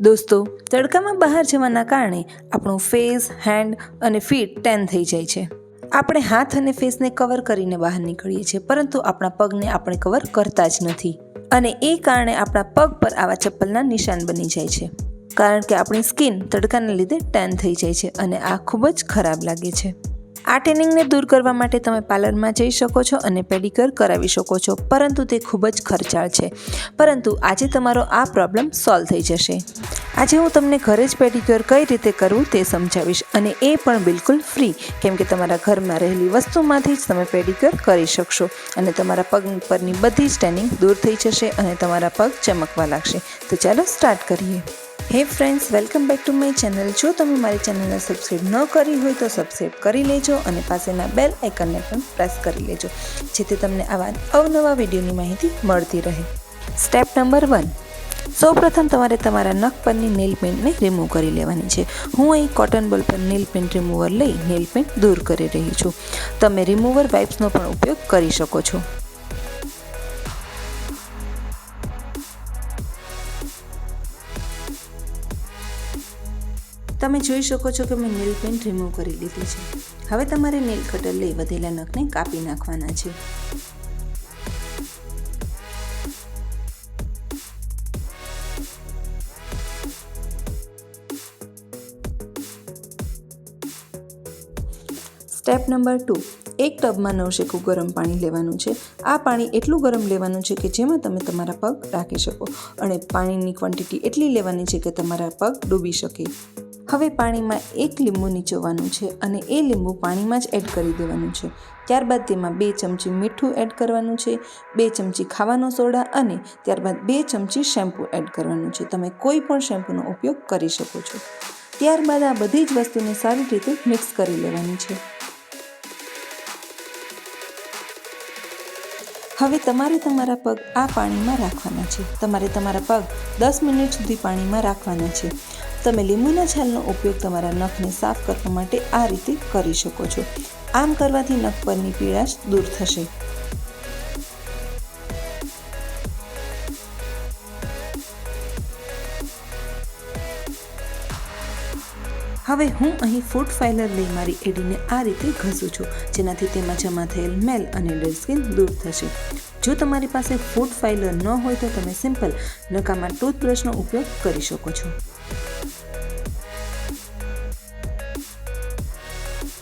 દોસ્તો, તડકામાં બહાર જવાના કારણે આપણું ફેસ હેન્ડ અને ફીટ ટેન થઈ જાય છે. આપણે હાથ અને ફેસને કવર કરીને બહાર નીકળીએ છીએ, પરંતુ આપણા પગને આપણે કવર કરતા જ નથી. અને એ કારણે આપણા પગ પર આવા ચપ્પલના નિશાન બની જાય છે. કારણ કે આપણી સ્કિન તડકાના લીધે ટેન થઈ જાય છે અને આ ખૂબ જ ખરાબ લાગે છે. આ ટેનિંગને દૂર કરવા માટે તમે પાર્લરમાં જઈ શકો છો અને પેડિક્યોર કરાવી શકો છો. પરંતુ તે ખૂબ જ ખર્ચાળ છે. પરંતુ આજે તમારો આ પ્રોબ્લેમ સોલ્વ થઈ જશે. આજે હું તમને ઘરે જ પેડિક્યોર કઈ રીતે કરવું તે સમજાવીશ અને એ પણ બિલકુલ ફ્રી. કેમ કે તમારા ઘરમાં રહેલી વસ્તુમાંથી જ તમે પેડિક્યોર કરી શકશો અને તમારા પગ પરની બધી જ ટેનિંગ દૂર થઈ જશે અને તમારા પગ ચમકવા લાગશે. તો ચાલો સ્ટાર્ટ કરીએ. Hey friends, welcome back to my channel. જો તમે મારી ચેનલને સબસ્ક્રાઈબ ન કરી હોય તો સબસ્ક્રાઈબ કરી લેજો અને પાસેના બેલ આઇકનને પણ પ્રેસ કરી લેજો, જેથી તમને આવા અવનવા વિડીયોની માહિતી મળતી રહે. Step number one. સૌપ્રથમ તમારે તમારા નખ પરની નેલ પેન્ટને રિમૂવ કરી લેવાની છે. હું અહીં કોટન બોલ પર નેલ પેન્ટ રિમૂવર લઈ નેલ પેન્ટ દૂર કરી રહી છું. તમે રિમૂવર વાઇપ્સનો પણ ઉપયોગ કરી શકો છો. તમે જોઈ શકો છો કે મેં નેલ પેન્ટ રિમૂવ કરી લીધી છે. હવે તમારે નેલ કટર લઈ વધેલા નખને કાપી નાખવાના છે. સ્ટેપ નંબર ટુ એક ટબમાં નવશેકું ગરમ પાણી લેવાનું છે. આ પાણી એટલું ગરમ લેવાનું છે કે જેમાં તમે તમારા પગ રાખી શકો અને પાણીની ક્વોન્ટિટી એટલી લેવાની છે કે તમારા પગ ડૂબી શકે. હવે પાણીમાં એક લીંબુ નીચોવાનું છે અને એ લીંબુ પાણીમાં જ એડ કરી દેવાનું છે. ત્યારબાદ તેમાં બે ચમચી મીઠું એડ કરવાનું છે, બે ચમચી ખાવાનો સોડા અને ત્યારબાદ બે ચમચી શેમ્પૂ એડ કરવાનું છે. તમે કોઈ પણ શેમ્પૂનો ઉપયોગ કરી શકો છો. ત્યારબાદ આ બધી જ વસ્તુને સારી રીતે મિક્સ કરી લેવાની છે. હવે તમારે તમારા પગ આ પાણીમાં રાખવાના છે. તમારે તમારા પગ દસ મિનિટ સુધી પાણીમાં રાખવાના છે. તમે લીંબુના છાલનો ઉપયોગ તમારા નખને સાફ કરવા માટે આ રીતે કરી શકો છો. આમ કરવાથી નખ પરની પીળાશ દૂર થશે. હવે હું અહીં ફૂડ ફાઇલર લઈ મારી એડીને આ રીતે ઘસું છું, જેનાથી તેમાં જમા થયેલ મેલ અને ડેડ સ્કિન દૂર થશે. જો તમારી પાસે ફૂડ ફાઇલર ન હોય તો તમે સિમ્પલ નકામાં ટૂથબ્રશનો ઉપયોગ કરી શકો છો.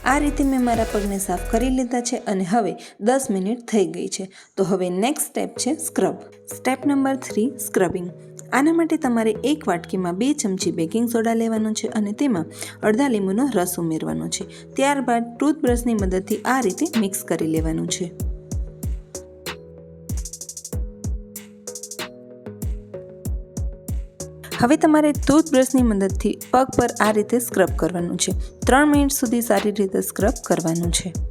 આ રીતે મેં મારા પગને સાફ કરી લીધા છે અને હવે દસ મિનિટ થઈ ગઈ છે. તો હવે નેક્સ્ટ સ્ટેપ છે scrub step number three scrubbing આના માટે તમારે એક વાટકીમાં બે ચમચી બેકિંગ સોડા લેવાનો છે અને તેમાં અડધા લીંબુનો રસ ઉમેરવાનો છે. ત્યારબાદ ટૂથબ્રશની મદદથી આ રીતે મિક્સ કરી લેવાનું છે. હવે તમારે ટૂથબ્રશની મદદથી પગ પર આ રીતે સ્ક્રબ કરવાનું છે. ત્રણ મિનિટ સુધી સારી રીતે સ્ક્રબ કરવાનું છે.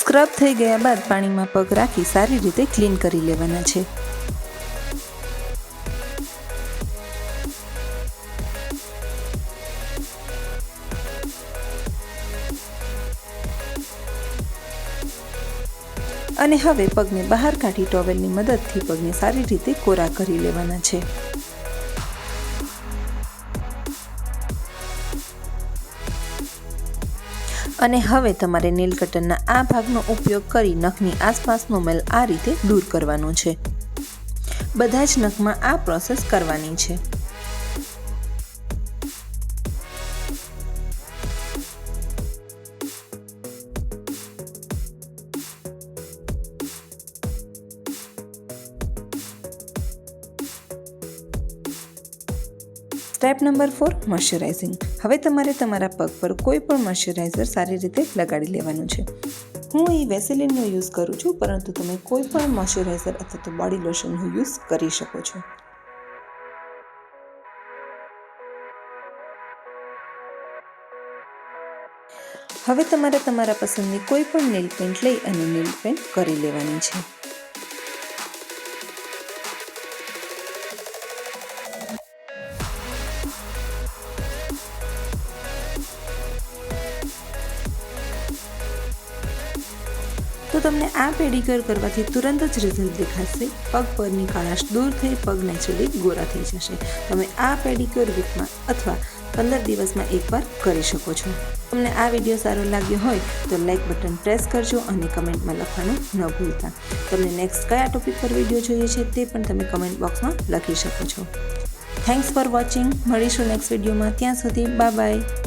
સ્ક્રબ થઈ ગયા બાદ પાણીમાં પગ રાખી સારી રીતે ક્લીન કરી લેવાના છે. અને હવે પગને બહાર કાઢી ટોવેલની મદદથી પગને સારી રીતે કોરા કરી લેવાના છે. અને હવે તમારે નેલ કટરના આ ભાગનો ઉપયોગ કરી નખની આસપાસનો મેલ આ રીતે દૂર કરવાનો છે. બધા જ નખમાં આ પ્રોસેસ કરવાની છે. Step number four moisturising. હવે તમારે તમારા પગ પર કોઈ પણ મોઇશ્ચરાઇઝર સારી રીતે લગાડી લેવાનું છે. હું અહીં વેસેલિનનો યુઝ કરું છું, પરંતુ તમે કોઈ પણ મોઇશ્ચરાઇઝર અથવા તો બોડી લોશનનો યુઝ કરી શકો છો. હવે તમારે તમારા પસંદની કોઈ પણ નેલ પેન્ટ લઈ અને નેલ પેન્ટ કરી લેવાની છે. તો તમને આ પેડિક્યોર કરવાથી તુરંત જ રિઝલ્ટ દેખાશે. પગ પરની કાળાશ દૂર થઈ પગ નેચરલી ગોરા થઈ જશે. તમે આ પેડિક્યોર વીકમાં અથવા પંદર દિવસમાં એકવાર કરી શકો છો. તમને આ વીડિયો સારો લાગ્યો હોય તો લાઇક બટન પ્રેસ કરજો અને કમેન્ટમાં લખવાનું ન ભૂલતા. તમને નેક્સ્ટ કયા ટોપિક પર વીડિયો જોઈએ છે તે પણ તમે કમેન્ટ બોક્સમાં લખી શકો છો. થેન્ક્સ ફોર વોચિંગ મળીશું નેક્સ્ટ વિડીયોમાં. ત્યાં સુધી બાય બાય